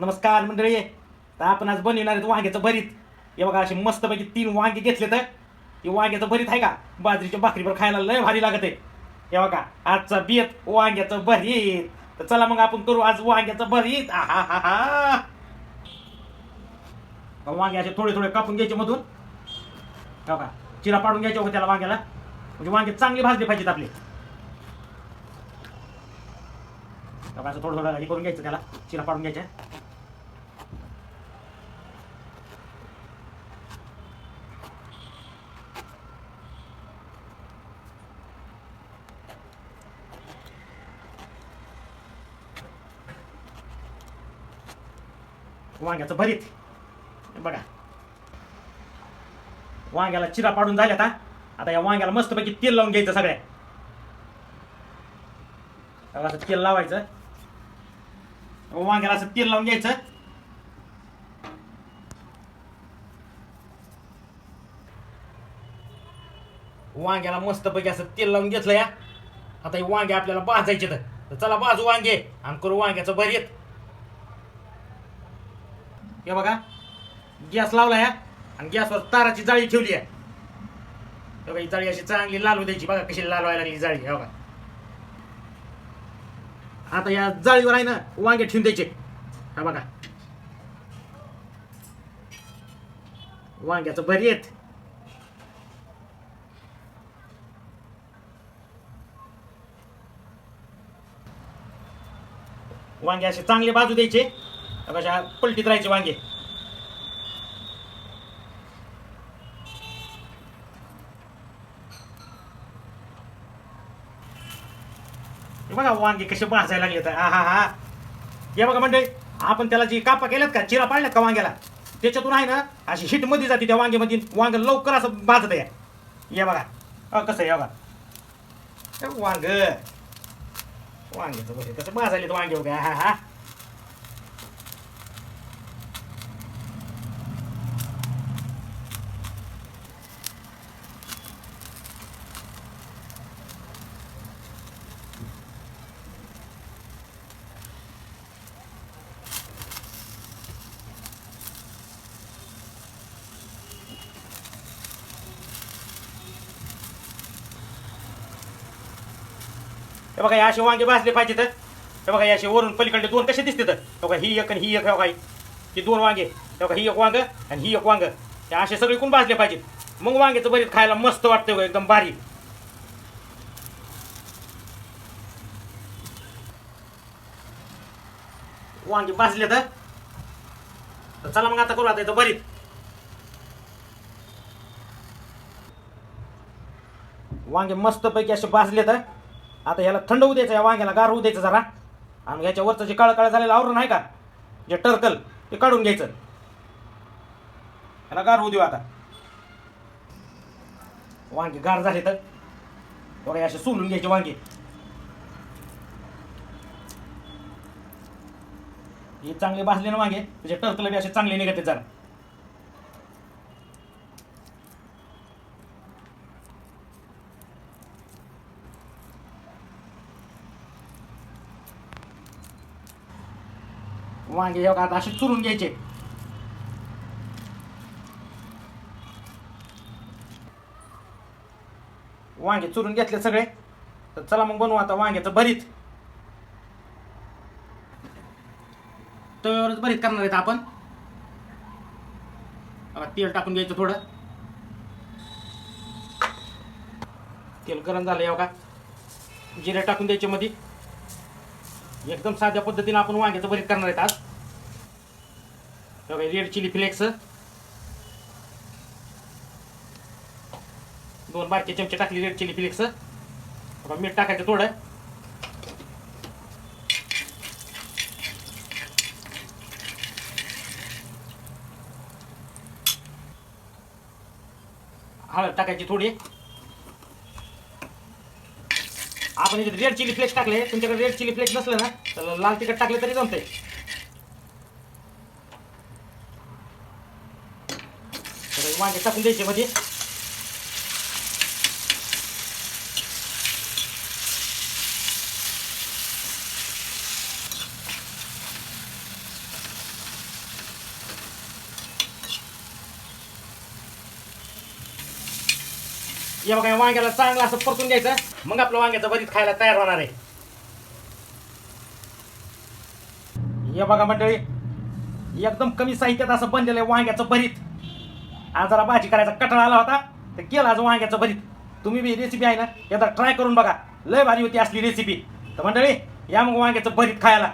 नमस्कार मंडळी. तर आपण आज बनविणार आहेत वांग्याचं भरीत. हे बघा असे मस्तपैकी तीन वांगे घेतले तर. ते वांग्याचं भरीत आहे का? बाजरीच्या भाकरीवर खायला लय भारी लागत. आहे हे बघा आजचा बेत वांग्याचं भरीत. तर चला मग आपण करू आज वांग्याचं भरीत. आहा हा हा वांगे असे थोडे थोडे कापून घ्यायचे मधून. हे बघा चिरा पाडून घ्यायचे होते त्याला वांग्याला. म्हणजे वांगे चांगली भाजली पाहिजेत आपली. असं थोडं थोडं हे करून घ्यायचं त्याला. चिरा पाडून घ्यायचं वांग्याचं भरीत. हे बघा. वांग्याला चिरा पाडून झाल्या आता आता या वांग्याला मस्तपैकी तेल लावून घ्यायचं सगळ्या. त्याला असं तेल लावायचं. वांग्याला असं तेल लावून घ्यायचं. वांग्याला मस्तपैकी असं तेल लावून घेतलं या. आता हे वांगे आपल्याला भाजायचे तर तर चला बाजू वांगे आणि करू वांग्याचं भरीत. हे बघा. गॅस लावला या. आणि गॅसवर ताराची जाळी ठेवली आहे हे बघा ही जाळी अशी चांगली लालू द्यायची. बघा कशी लाल व्हायला लागली जाळी. हे बघा. आता या जाळीवर आहे ना वांगे ठेवून द्यायचे. हा बघा. वांग्याचं भरीत वांगे असे चांगले बाजू द्यायचे. कशा पलटीत राहायचे वांगे. बघा वांगे कसे भाजायला लागले तर हा हा. हा हे बघा म्हणजे आपण त्याला जी कापा केल्यात का चिरा पाडल्यात का वांग्याला? त्याच्यातून आहे ना अशी हिटमध्ये जाते त्या वांग्यामध्ये वांग लवकर असं भाजत आहे ये बघा. अ, कसं आहे बघा. वांग. वांग्याचं बघा कसं भाजायला वांगे बघा. हा हा. हे बघा हे असे वांगे भाजले पाहिजे तर हे बघा असे वरून पलीकडले दोन कसे दिसते तर बघा ही एक आणि ही एक हे बघा ही. दोन वांगे. हे बघा ही एक वांग आणि ही एक वांग. हे असे सगळे कोण भाजले पाहिजेत? मग वांग्याचं बरीच खायला मस्त वाटतं एकदम भारी. वांगे भाजले तर तर चला मग आता करू आता इथं बरीच. वांगे मस्तपैकी असे भाजले तर आता ह्याला थंड होऊ द्यायचं या वांग्याला गार होऊ द्यायचं जरा. आणि ह्याच्यावरचं जे काळं काळं झालेलं आवरण आहे का? जे टर्कल ते काढून घ्यायचं. ह्याला गार होऊ देऊ आता. वांगे गार झाले तर. बघा असे सोलून घ्यायचे वांगे. हे चांगले भाजले ना वांगे त्याचे टर्कल बी असे चांगले निघते जरा. वांगे हे बघा आता असे चुरून घ्यायचे. वांगे चुरून घेतले सगळे. तर चला मग बनवू आता वांग्याचं भरीत. तव्यावरच भरीत करणार आहेत आपण. तेल टाकून घ्यायचं थोडं. तेल गरम झालं हे बघा. जिरे टाकून द्यायचे मध्ये एकदम साध्या पद्धतीने आपण वांग्याचं भरीत करणार आहेत आज. बघा, रेड चिली फ्लेक्स. दोन बारके चमचे टाकले रेड चिली फ्लेक्स. बघा, मीठ टाकायचं थोडं. हळद टाकायची थोडी. आपण इथे रेड चिली फ्लेक्स टाकले. तुमच्याकडे रेड चिली फ्लेक्स नसलं ना तर लाल तिखट टाकले तरी जमते वांगे टाकून द्यायचे मध्ये. हे बघा या वांग्याला चांगलं असं परतून घ्यायचं. मग आपलं वांग्याचं भरीत खायला तयार होणार आहे. हे बघा मंडळी एकदम कमी साहित्यात असं बनलेलं आहे वांग्याचं भरीत. आज जरा भाजी करायचा कटाळा आला होता तर केला आज वांग्याचं भरीत. तुम्ही बी रेसिपी आहे ना एकदा ट्राय करून बघा. लय भारी होती असली रेसिपी तर मंडळी या मग वांग्याचं भरीत खायला.